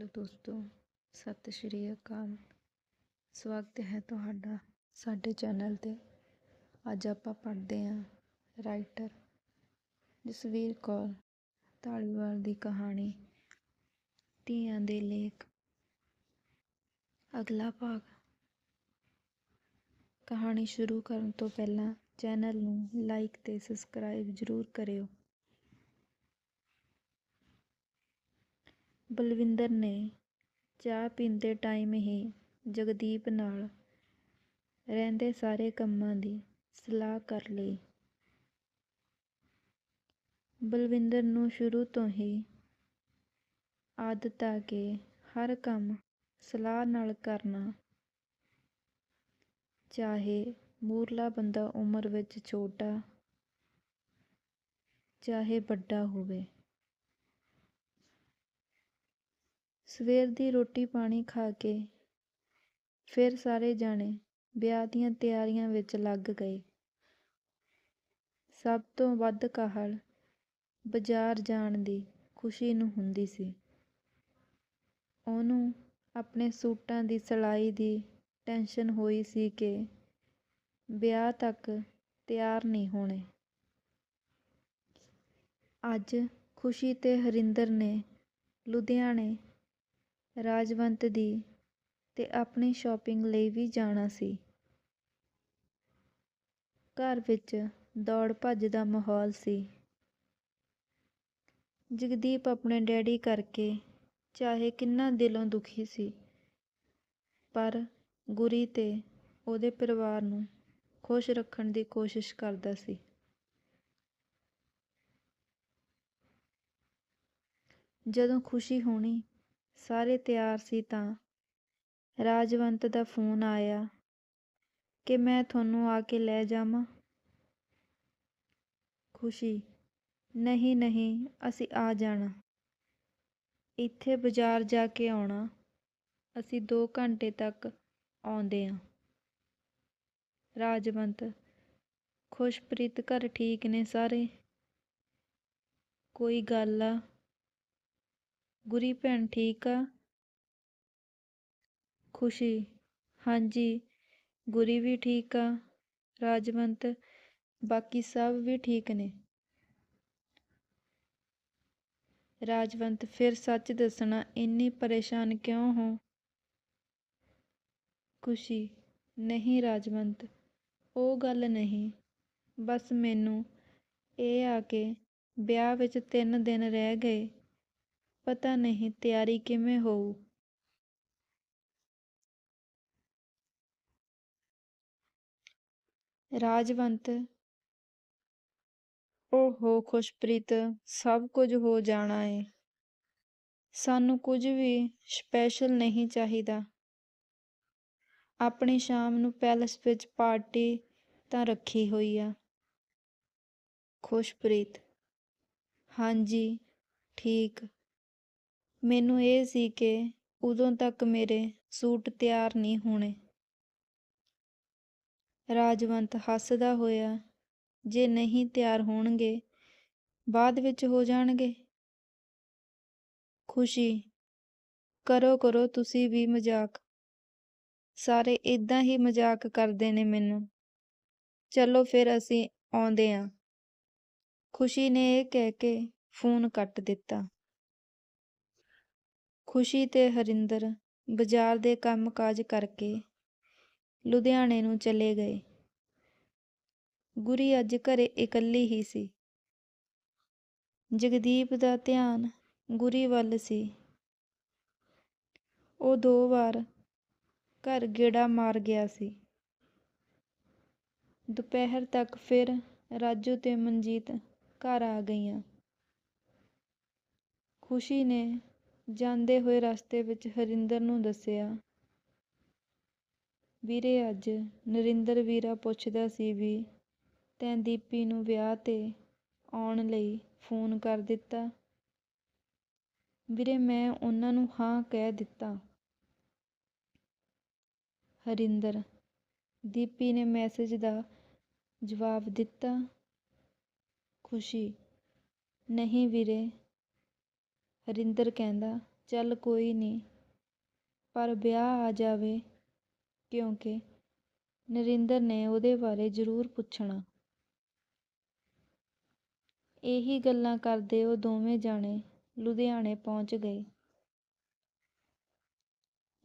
Hello ਦੋਸਤੋ, ਸਤਿ ਸ਼੍ਰੀ ਅਕਾਲ। ਸਵਾਗਤ ਹੈ ਤੁਹਾਡਾ ਸਾਡੇ ਚੈਨਲ ਤੇ। ਅੱਜ ਆਪਾਂ ਪੜ੍ਹਦੇ ਹਾਂ ਰਾਈਟਰ ਜਸਵੀਰ ਕੌਰ ਧਾਲੀਵਾਲ ਦੀ ਕਹਾਣੀ, ਧੀਆਂ ਦੇ ਲੇਖ। ਅਗਲਾ ਭਾਗ। ਕਹਾਣੀ ਸ਼ੁਰੂ ਕਰਨ ਤੋਂ ਪਹਿਲਾਂ ਚੈਨਲ ਨੂੰ ਲਾਈਕ ਤੇ ਸਬਸਕ੍ਰਾਈਬ ਜ਼ਰੂਰ ਕਰਿਓ। ਬਲਵਿੰਦਰ ਨੇ ਚਾਹ ਪੀਂਦੇ ਟਾਈਮ ਹੀ ਜਗਦੀਪ ਨਾਲ ਰਹਿੰਦੇ ਸਾਰੇ ਕੰਮਾਂ ਦੀ ਸਲਾਹ ਕਰ ਲਈ। ਬਲਵਿੰਦਰ ਨੂੰ ਸ਼ੁਰੂ ਤੋਂ ਹੀ ਆਦਤ ਆ ਕੇ ਹਰ ਕੰਮ ਸਲਾਹ ਨਾਲ ਕਰਨਾ, ਚਾਹੇ ਮੂਰਲਾ ਬੰਦਾ ਉਮਰ ਵਿੱਚ ਛੋਟਾ, ਚਾਹੇ ਵੱਡਾ ਹੋਵੇ। ਸਵੇਰ ਦੀ ਰੋਟੀ ਪਾਣੀ ਖਾ ਕੇ ਫਿਰ ਸਾਰੇ ਜਾਣੇ ਵਿਆਹ ਦੀਆਂ ਤਿਆਰੀਆਂ ਵਿੱਚ ਲੱਗ ਗਏ। ਸਭ ਤੋਂ ਵੱਧ ਕਾਹਲ ਬਾਜ਼ਾਰ ਜਾਣ ਦੀ ਖੁਸ਼ੀ ਨੂੰ ਹੁੰਦੀ ਸੀ। ਉਹਨੂੰ ਆਪਣੇ ਸੂਟਾਂ ਦੀ ਸਿਲਾਈ ਦੀ ਟੈਨਸ਼ਨ ਹੋਈ ਸੀ ਕਿ ਵਿਆਹ ਤੱਕ ਤਿਆਰ ਨਹੀਂ ਹੋਣੇ। ਅੱਜ ਖੁਸ਼ੀ ਤੇ ਹਰਿੰਦਰ ਨੇ ਲੁਧਿਆਣੇ ਰਾਜਵੰਤ ਦੀ ਤੇ ਆਪਣੀ ਸ਼ਾਪਿੰਗ ਲਈ ਵੀ ਜਾਣਾ ਸੀ। ਘਰ ਵਿੱਚ ਦੌੜ ਭੱਜ ਦਾ ਮਾਹੌਲ ਸੀ। ਜਗਦੀਪ ਆਪਣੇ ਡੈਡੀ ਕਰਕੇ ਚਾਹੇ ਕਿੰਨਾ ਦਿਲੋਂ ਦੁਖੀ ਸੀ, ਪਰ ਗੁਰੀ ਤੇ ਉਹਦੇ ਪਰਿਵਾਰ ਨੂੰ ਖੁਸ਼ ਰੱਖਣ ਦੀ ਕੋਸ਼ਿਸ਼ ਕਰਦਾ ਸੀ। ਜਦੋਂ ਖੁਸ਼ੀ ਹੋਣੀ ਸਾਰੇ ਤਿਆਰ ਸੀ ਤਾਂ। ਰਾਜਵੰਤ ਦਾ ਫੋਨ ਆਇਆ ਕਿ ਮੈਂ ਤੁਹਾਨੂੰ ਆ ਕੇ ਲੈ ਜਾਵਾਂ। ਖੁਸ਼ੀ। ਨਹੀਂ ਨਹੀਂ, ਅਸੀਂ ਆ ਜਾਣਾ। ਇੱਥੇ ਬਾਜ਼ਾਰ ਜਾ ਕੇ ਆਉਣਾ। ਅਸੀਂ 2 ਘੰਟੇ ਤੱਕ ਆਉਂਦੇ ਆਂ ਰਾਜਵੰਤ, ਖੁਸ਼ਪ੍ਰੀਤ ਘਰ ਠੀਕ ਨੇ ਸਾਰੇ? ਕੋਈ ਗੱਲ ਆ? ਗੁਰੀ ਭੈਣ ਠੀਕ ਆ। ਖੁਸ਼ੀ। ਹਾਂਜੀ, ਗੁਰੀ ਵੀ ਠੀਕ ਆ, ਰਾਜਵੰਤ, ਬਾਕੀ ਸਭ ਵੀ ਠੀਕ ਨੇ। ਰਾਜਵੰਤ, ਫਿਰ ਸੱਚ ਦੱਸਣਾ, ਇੰਨੀ ਪਰੇਸ਼ਾਨ ਕਿਉਂ ਹੋ? ਖੁਸ਼ੀ। ਨਹੀਂ ਰਾਜਵੰਤ, ਉਹ ਗੱਲ ਨਹੀਂ। ਬਸ ਮੈਨੂੰ ਇਹ ਆ ਕੇ ਵਿਆਹ ਵਿੱਚ ਤਿੰਨ ਦਿਨ ਰਹਿ ਗਏ। ਪਤਾ ਨਹੀਂ ਤਿਆਰੀ ਕਿਵੇਂ ਹੋਊ। ਰਾਜਵੰਤ, ਓਹੋ ਖੁਸ਼ਪ੍ਰੀਤ, ਸਭ ਕੁਝ ਹੋ ਜਾਣਾ ਏ। ਸਾਨੂੰ ਕੁਝ ਵੀ ਸਪੈਸ਼ਲ ਨਹੀਂ ਚਾਹੀਦਾ। ਆਪਣੀ ਸ਼ਾਮ ਨੂੰ ਪੈਲਸ ਵਿੱਚ ਪਾਰਟੀ ਤਾਂ ਰੱਖੀ ਹੋਈ ਆ। ਖੁਸ਼ਪ੍ਰੀਤ, ਹਾਂਜੀ, ਠੀਕ। ਮੈਨੂੰ ਇਹ ਸੀ ਕਿ ਉਦੋਂ ਤੱਕ ਮੇਰੇ ਸੂਟ ਤਿਆਰ ਨਹੀਂ ਹੋਣੇ। ਰਾਜਵੰਤ ਹੱਸਦਾ ਹੋਇਆ, ਜੇ ਨਹੀਂ ਤਿਆਰ ਹੋਣਗੇ, ਬਾਅਦ ਵਿੱਚ ਹੋ ਜਾਣਗੇ। ਖੁਸ਼ੀ, ਕਰੋ ਕਰੋ, ਤੁਸੀਂ ਵੀ ਮਜ਼ਾਕ। ਸਾਰੇ ਇਦਾਂ ਹੀ ਮਜ਼ਾਕ ਕਰਦੇ ਨੇ ਮੈਨੂੰ। ਚਲੋ ਫਿਰ ਅਸੀਂ ਆਉਂਦੇ ਆਂ। ਖੁਸ਼ੀ ਨੇ ਇਹ ਕਹਿ ਕੇ ਫੋਨ ਕੱਟ ਦਿੱਤਾ। ਖੁਸ਼ੀ ਤੇ ਹਰਿੰਦਰ ਬਾਜ਼ਾਰ ਦੇ ਕੰਮ-ਕਾਜ ਕਰਕੇ ਲੁਧਿਆਣੇ ਨੂੰ ਚਲੇ ਗਏ। ਗੁਰੀ ਅੱਜ ਘਰੇ ਇਕੱਲੀ ਹੀ ਸੀ। ਜਗਦੀਪ ਦਾ ਧਿਆਨ ਗੁਰੀ ਵੱਲ ਸੀ। ਉਹ ਦੋ ਵਾਰ ਘਰ ਗੇੜਾ ਮਾਰ ਗਿਆ ਸੀ। ਦੁਪਹਿਰ ਤੱਕ ਫਿਰ ਰਾਜੂ ਤੇ ਮਨਜੀਤ ਘਰ ਆ ਗਈਆਂ। ਖੁਸ਼ੀ ਨੇ ਜਾਂਦੇ ਹੋਏ ਰਸਤੇ ਵਿੱਚ ਹਰਿੰਦਰ ਨੂੰ ਦੱਸਿਆ, ਵੀਰੇ, ਅੱਜ ਨਰਿੰਦਰ ਵੀਰਾ ਪੁੱਛਦਾ ਸੀ ਵੀ ਤੈਂ ਦੀਪੀ ਨੂੰ ਵਿਆਹ ਤੇ ਆਉਣ ਲਈ ਫੋਨ ਕਰ ਦਿੱਤਾ? ਵੀਰੇ, ਮੈਂ ਉਹਨਾਂ ਨੂੰ ਹਾਂ ਕਹਿ ਦਿੱਤਾ। ਹਰਿੰਦਰ, ਦੀਪੀ ਨੇ ਮੈਸੇਜ ਦਾ ਜਵਾਬ ਦਿੱਤਾ, ਖੁਸ਼ੀ, ਨਹੀਂ ਵੀਰੇ ਹਰਿੰਦਰ ਕਹਿੰਦਾ, ਚੱਲ ਕੋਈ ਨਹੀਂ, ਪਰ ਵਿਆਹ ਆ ਜਾਵੇ, ਕਿਉਂਕਿ ਨਰਿੰਦਰ ਨੇ ਉਹਦੇ ਬਾਰੇ ਜ਼ਰੂਰ ਪੁੱਛਣਾ। ਇਹੀ ਗੱਲਾਂ ਕਰਦੇ ਉਹ ਦੋਵੇਂ ਜਾਣੇ ਲੁਧਿਆਣੇ ਪਹੁੰਚ ਗਏ।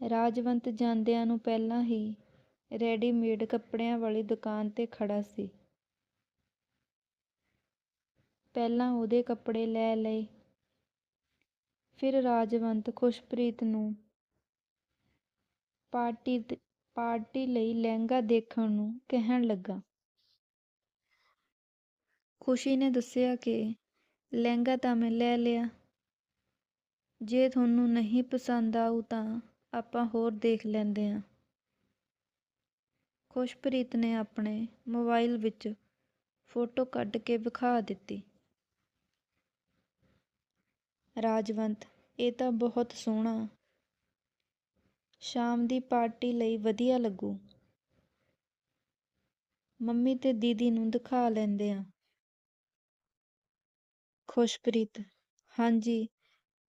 ਰਾਜਵੰਤ ਜਾਂਦਿਆਂ ਨੂੰ ਪਹਿਲਾਂ ਹੀ ਰੈਡੀਮੇਡ ਕੱਪੜਿਆਂ ਵਾਲੀ ਦੁਕਾਨ ਤੇ ਖੜਾ ਸੀ। ਪਹਿਲਾਂ ਉਹਦੇ ਕੱਪੜੇ ਲੈ ਲਏ ਫਿਰ ਰਾਜਵੰਤ ਖੁਸ਼ਪ੍ਰੀਤ ਨੂੰ ਪਾਰਟੀ ਪਾਰਟੀ ਲਈ ਲਹਿੰਗਾ ਦੇਖਣ ਨੂੰ ਕਹਿਣ ਲੱਗਾ। ਖੁਸ਼ੀ ਨੇ ਦੱਸਿਆ ਕਿ ਲਹਿੰਗਾ ਤਾਂ ਮੈਂ ਲੈ ਲਿਆ। ਜੇ ਤੁਹਾਨੂੰ ਨਹੀਂ ਪਸੰਦ ਆਊ ਤਾਂ ਆਪਾਂ ਹੋਰ ਦੇਖ ਲੈਂਦੇ ਹਾਂ। ਖੁਸ਼ਪ੍ਰੀਤ ਨੇ ਆਪਣੇ ਮੋਬਾਈਲ ਵਿੱਚ ਫੋਟੋ ਕੱਢ ਕੇ ਵਿਖਾ ਦਿੱਤੀ। ਰਾਜਵੰਤ, ਇਹ ਤਾਂ ਬਹੁਤ ਸੋਹਣਾ। ਸ਼ਾਮ ਦੀ ਪਾਰਟੀ ਲਈ ਵਧੀਆ ਲੱਗੂ। ਮੰਮੀ ਤੇ ਦੀਦੀ ਨੂੰ ਦਿਖਾ ਲੈਂਦੇ ਆ। ਖੁਸ਼ਪ੍ਰੀਤ, ਹਾਂਜੀ,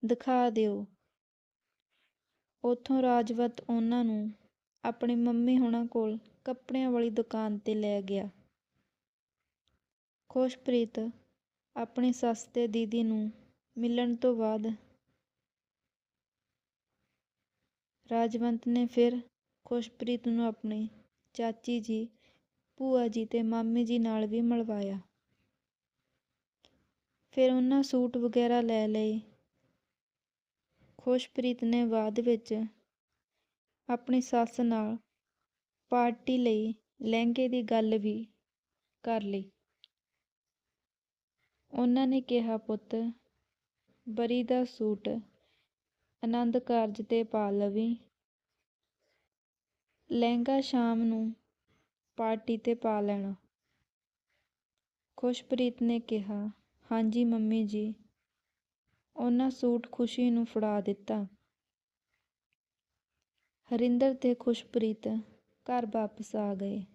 ਦਿਖਾ ਦਿਓ। ਉਥੋਂ ਰਾਜਵੰਤ ਉਹਨਾਂ ਨੂੰ ਆਪਣੀ ਮੰਮੀ ਹੁਣਾਂ ਕੋਲ ਕੱਪੜਿਆਂ ਵਾਲੀ ਦੁਕਾਨ ਤੇ ਲੈ ਗਿਆ। ਖੁਸ਼ਪ੍ਰੀਤ, ਆਪਣੀ ਸੱਸ ਤੇ ਦੀਦੀ ਨੂੰ ਮਿਲਣ ਤੋਂ ਬਾਅਦ ਰਾਜਵੰਤ ਨੇ ਫਿਰ ਖੁਸ਼ਪ੍ਰੀਤ ਨੂੰ ਆਪਣੀ ਚਾਚੀ ਜੀ, ਭੂਆ ਜੀ ਤੇ ਮਾਮੀ ਜੀ ਨਾਲ ਵੀ ਮਿਲਵਾਇਆ। ਫਿਰ ਉਹਨਾਂ ਸੂਟ ਵਗੈਰਾ ਲੈ ਲਏ। ਖੁਸ਼ਪ੍ਰੀਤ ਨੇ ਬਾਅਦ ਵਿੱਚ ਆਪਣੀ ਸੱਸ ਨਾਲ ਪਾਰਟੀ ਲਈ ਲਹਿੰਗੇ ਦੀ ਗੱਲ ਵੀ ਕਰ ਲਈ। ਉਹਨਾਂ ਨੇ ਕਿਹਾ, ਪੁੱਤ ਬਰੀ ਦਾ ਸੂਟ, ਆਨੰਦ ਕਾਰਜ ਤੇ ਪਾ ਲਵੀਂ। ਲਹਿੰਗਾ ਸ਼ਾਮ ਨੂੰ ਪਾਰਟੀ ਤੇ ਪਾ ਲੈਣਾ। ਖੁਸ਼ਪ੍ਰੀਤ ਨੇ ਕਿਹਾ, ਹਾਂਜੀ, ਮੰਮੀ ਜੀ। ਉਹਨਾਂ ਸੂਟ ਖੁਸ਼ੀ ਨੂੰ ਫੜਾ ਦਿੱਤਾ। ਹਰਿੰਦਰ ਤੇ ਖੁਸ਼ਪ੍ਰੀਤ ਘਰ ਵਾਪਸ ਆ ਗਏ।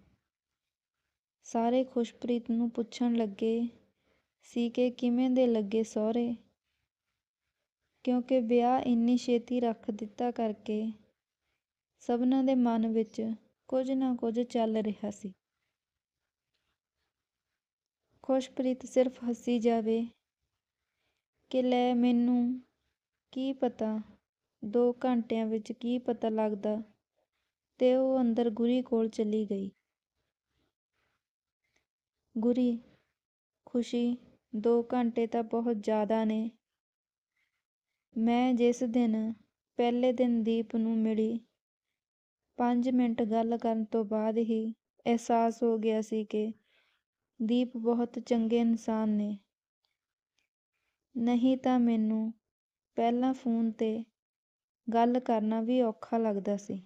ਸਾਰੇ ਖੁਸ਼ਪ੍ਰੀਤ ਨੂੰ ਪੁੱਛਣ ਲੱਗੇ ਸੀ ਕਿ ਕਿਵੇਂ ਦੇ ਲੱਗੇ ਸਹੁਰੇ? ਕਿਉਂਕਿ ਵਿਆਹ ਇੰਨੀ ਛੇਤੀ ਰੱਖ ਦਿੱਤਾ ਕਰਕੇ ਸਭਨਾਂ ਦੇ ਮਨ ਵਿੱਚ ਕੁਝ ਨਾ ਕੁਝ ਚੱਲ ਰਿਹਾ ਸੀ। ਖੁਸ਼ਪ੍ਰੀਤ ਸਿਰਫ ਹੱਸੀ ਜਾਵੇ ਕਿ ਲੈ ਮੈਨੂੰ ਕੀ ਪਤਾ, ਦੋ ਘੰਟਿਆਂ ਵਿੱਚ ਕੀ ਪਤਾ ਲੱਗਦਾ ਤੇ ਉਹ ਅੰਦਰ ਗੁਰੀ ਕੋਲ ਚਲੀ ਗਈ। ਗੁਰੀ, ਖੁਸ਼ੀ ਦੋ ਘੰਟੇ ਤਾਂ ਬਹੁਤ ਜ਼ਿਆਦਾ ਨੇ। ਮੈਂ ਜਿਸ ਦਿਨ ਪਹਿਲੇ ਦਿਨ ਦੀਪ ਨੂੰ ਮਿਲੀ, ਪੰਜ ਮਿੰਟ ਗੱਲ ਕਰਨ ਤੋਂ ਬਾਅਦ ਹੀ ਅਹਿਸਾਸ ਹੋ ਗਿਆ ਸੀ ਕਿ ਦੀਪ ਬਹੁਤ ਚੰਗੇ ਇਨਸਾਨ ਨੇ। ਨਹੀਂ ਤਾਂ ਮੈਨੂੰ ਪਹਿਲਾਂ ਫੋਨ ਤੇ ਗੱਲ ਕਰਨਾ ਵੀ ਔਖਾ ਲੱਗਦਾ ਸੀ।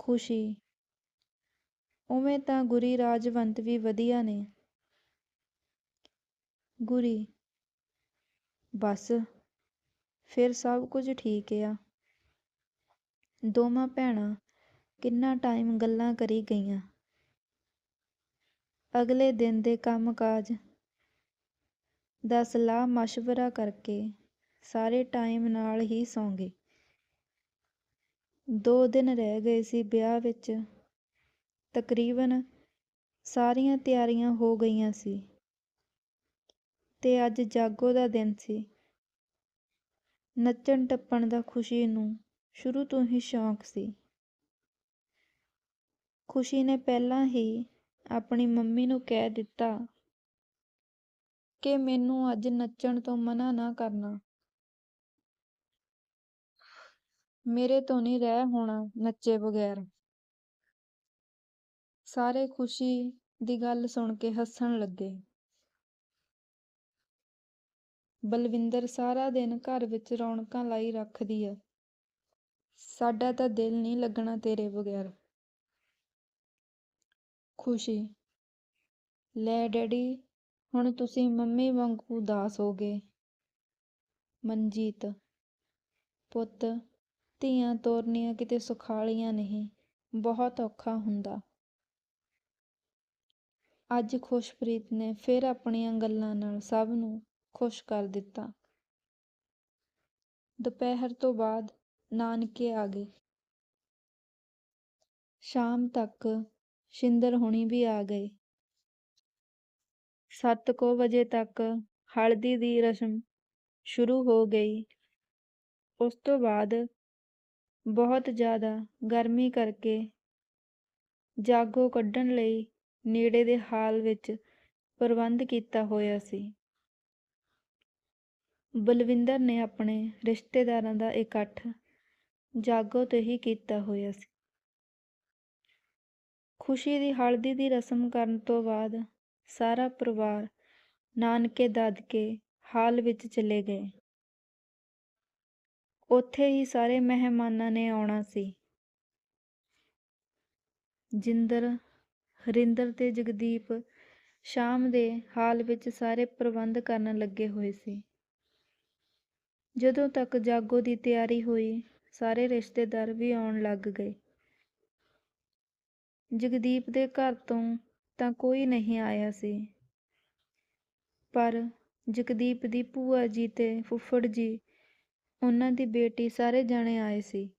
ਖੁਸ਼ੀ। ਉਵੇਂ ਤਾਂ ਗੁਰੀ ਰਾਜਵੰਤ ਵੀ ਵਧੀਆ ਨੇ। ਗੁਰੀ। ਬਸ। ਫਿਰ ਸਭ ਕੁਝ ਠੀਕ ਆ। ਦੋਵਾਂ ਭੈਣਾਂ ਕਿੰਨਾ ਟਾਈਮ ਗੱਲਾਂ ਕਰੀ ਗਈਆਂ। ਅਗਲੇ ਦਿਨ ਦੇ ਕੰਮ-ਕਾਜ ਦਾ ਸਲਾਹ ਮਸ਼ਵਰਾ ਕਰਕੇ ਸਾਰੇ ਟਾਈਮ ਨਾਲ ਹੀ ਸੌਂ ਗਏ। ਦੋ ਦਿਨ ਰਹਿ ਗਏ ਸੀ ਵਿਆਹ ਵਿੱਚ। ਤਕਰੀਬਨ ਸਾਰੀਆਂ ਤਿਆਰੀਆਂ ਹੋ ਗਈਆਂ ਸੀ। ਤੇ ਅੱਜ ਜਾਗੋ ਦਾ ਦਿਨ ਸੀ। ਨੱਚਣ ਟੱਪਣ ਦਾ ਖੁਸ਼ੀ ਨੂੰ ਸ਼ੁਰੂ ਤੋਂ ਹੀ ਸ਼ੌਕ ਸੀ। ਖੁਸ਼ੀ ਨੇ ਪਹਿਲਾਂ ਹੀ ਆਪਣੀ ਮੰਮੀ ਨੂੰ ਕਹਿ ਦਿੱਤਾ ਕਿ ਮੈਨੂੰ ਅੱਜ ਨੱਚਣ ਤੋਂ ਮਨਾ ਨਾ ਕਰਨਾ। ਮੇਰੇ ਤੋਂ ਨਹੀਂ ਰਹਿ ਹੋਣਾ ਨੱਚੇ ਬਗੈਰ। ਸਾਰੇ ਖੁਸ਼ੀ ਦੀ ਗੱਲ ਸੁਣ ਕੇ ਹੱਸਣ ਲੱਗੇ। ਬਲਵਿੰਦਰ ਸਾਰਾ ਦਿਨ ਘਰ ਵਿੱਚ ਰੌਣਕਾਂ ਲਾਈ ਰੱਖਦੀ ਆ। ਸਾਡਾ ਤਾਂ ਦਿਲ ਨਹੀਂ ਲੱਗਣਾ ਤੇਰੇ ਬਗੈਰ। ਖੁਸ਼ੀ। ਲੈ ਡੈਡੀ, ਹੁਣ ਤੁਸੀਂ ਮੰਮੀ ਵਾਂਗੂ ਉਦਾਸ ਹੋ ਗਏ। ਮਨਜੀਤ। ਪੁੱਤ, ਧੀਆਂ ਤੋਰਨੀਆਂ ਕਿਤੇ ਸੁਖਾਲੀਆਂ ਨਹੀਂ, ਬਹੁਤ ਔਖਾ ਹੁੰਦਾ। ਅੱਜ ਖੁਸ਼ਪ੍ਰੀਤ ਨੇ ਫਿਰ ਆਪਣੀਆਂ ਗੱਲਾਂ ਨਾਲ ਸਭ ਨੂੰ ਖੁਸ਼ ਕਰ ਦਿੱਤਾ। ਦੁਪਹਿਰ ਤੋਂ ਬਾਅਦ ਨਾਨਕੇ ਆ ਗਏ। ਸ਼ਾਮ ਤੱਕ ਸ਼ਿੰਦਰ ਹੁਣੀ ਵੀ ਆ ਗਏ। ਸੱਤ ਕੁ ਵਜੇ ਤੱਕ ਹਲਦੀ ਦੀ ਰਸਮ ਸ਼ੁਰੂ ਹੋ ਗਈ। ਉਸ ਤੋਂ ਬਾਅਦ ਬਹੁਤ ਜ਼ਿਆਦਾ ਗਰਮੀ ਕਰਕੇ ਜਾਗੋ ਕੱਢਣ ਲਈ ਨੇੜੇ ਦੇ ਹਾਲ ਵਿੱਚ ਪ੍ਰਬੰਧ ਕੀਤਾ ਹੋਇਆ ਸੀ। ਬਲਵਿੰਦਰ ਨੇ ਆਪਣੇ ਰਿਸ਼ਤੇਦਾਰਾਂ ਦਾ ਇਕੱਠ ਜਾਗੋ ਤੇ ਹੀ ਕੀਤਾ ਹੋਇਆ ਸੀ। ਖੁਸ਼ੀ ਦੀ ਹਲਦੀ ਦੀ ਰਸਮ ਕਰਨ ਤੋਂ ਬਾਅਦ ਸਾਰਾ ਪਰਿਵਾਰ ਨਾਨਕੇ ਦਾਦਕੇ ਹਾਲ ਵਿੱਚ ਚਲੇ ਗਏ। ਉੱਥੇ ਹੀ ਸਾਰੇ ਮਹਿਮਾਨਾਂ ਨੇ ਆਉਣਾ ਸੀ। ਜਿੰਦਰ, ਹਰਿੰਦਰ ਤੇ ਜਗਦੀਪ ਸ਼ਾਮ ਦੇ ਹਾਲ ਵਿੱਚ ਸਾਰੇ ਪ੍ਰਬੰਧ ਕਰਨ ਲੱਗੇ ਹੋਏ ਸੀ। ਜਦੋਂ ਤੱਕ ਜਾਗੋ ਦੀ ਤਿਆਰੀ ਹੋਈ, ਸਾਰੇ ਰਿਸ਼ਤੇਦਾਰ ਵੀ ਆਉਣ ਲੱਗ ਗਏ। ਜਗਦੀਪ ਦੇ ਘਰ ਤੋਂ ਤਾਂ ਕੋਈ ਨਹੀਂ ਆਇਆ ਸੀ। ਪਰ ਜਗਦੀਪ ਦੀ ਭੂਆ ਜੀ ਤੇ ਫੁੱਫੜ ਜੀ, ਉਹਨਾਂ ਦੀ ਬੇਟੀ ਸਾਰੇ ਜਾਣੇ ਆਏ ਸੀ।